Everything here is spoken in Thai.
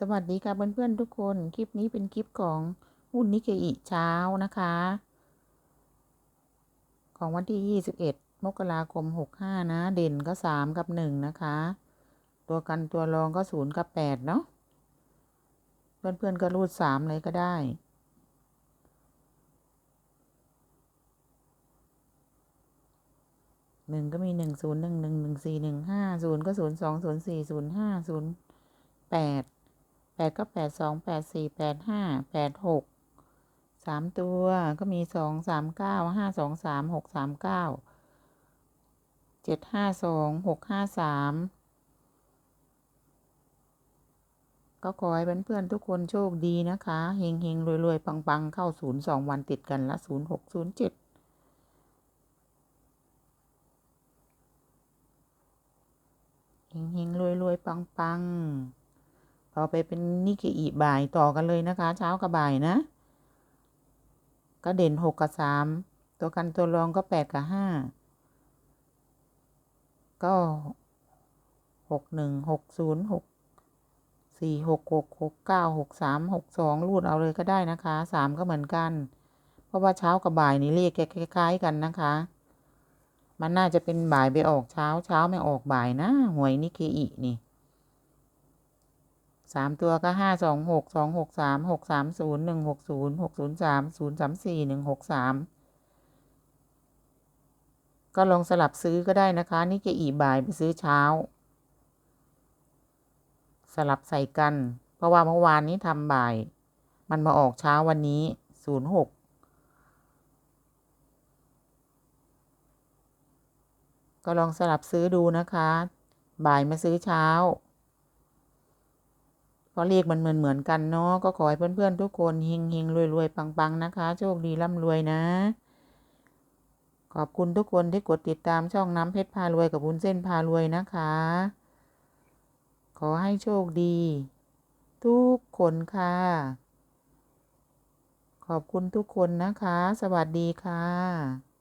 สวัสดีค่ะเพื่อนๆทุกคน คลิปนี้เป็นคลิปของหุ้นนิเคอิเช้านะคะ ของวันที่ 21 มกราคม 65 นะ เด่นก็ 3 กับ 1 นะคะ ตัวกันตัวรองก็ 0 กับ 8 เนาะเพื่อนๆก็รูด 3 เลยก็ได้ หนึ่งก็มีหนึ่งศูนย์หนึ่งหนึ่งหนึ่งสี่หนึ่งห้าศูนย์ก็ศูนย์สองศูนย์สี่ศูนย์ห้าศูนย์แปด แปดก็แปดสองแปดสี่แปดห้าแปดหกสามตัวก็มีสองสามเก้าห้าสองสามหกสามเก้าเจ็ดห้าสองหกห้าสามก็ขอให้เพื่อนๆทุกคนโชคดีนะคะเฮงเฮงรวยรวยปังปังเข้าศูนย์สองวันติดกันละศูนย์หกศูนย์เจ็ดเฮงเฮงรวยรวยปังปัง ต่อไปเป็นนิเคอีบ่ายต่อกันเลยนะคะ เช้ากับบ่ายนะ ก็เด่นหกกับสามตัวกันตัวรองก็แปดกับห้าก็หกหนึ่งหกศูนย์หกสี่หกหกหกเก้าหกสามหกสองรูดเอาเลยก็ได้นะคะสามก็เหมือนกัน เพราะว่าเช้ากับบ่ายนี่เลขคล้ายๆกันนะคะ มันน่าจะเป็นบ่ายไปออกเช้าเช้าไม่ออกบ่ายนะหวยนิเคอีนี่ สามตัวก็ห้าสองหกสองหกสามหกสามศูนย์หนึ่งหกศูนย์หกศูนย์สามศูนย์สามสี่หนึ่งหกสามก็ลองสลับซื้อก็ได้นะคะ นี่จะอีบ่ายไปซื้อเช้า สลับใส่กัน เพราะว่าเมื่อวานนี้ทำบ่าย มันมาออกเช้าวันนี้ศูนย์หกก็ลองสลับซื้อดูนะคะ บ่ายมาซื้อเช้า เราะเลขมันเหมือนเหมือนกันเนาะก็ขอให้เพื่อนๆทุกคนเฮงเฮงรวยรวยปังปังนะคะ โชคดีร่ำรวยนะ ขอบคุณทุกคนที่กดติดตามช่องน้ำเพชรพารวยกับวุ้นเส้นพารวยนะคะ ขอให้โชคดี ทุกคนค่ะ ขอบคุณทุกคนนะคะ สวัสดีค่ะ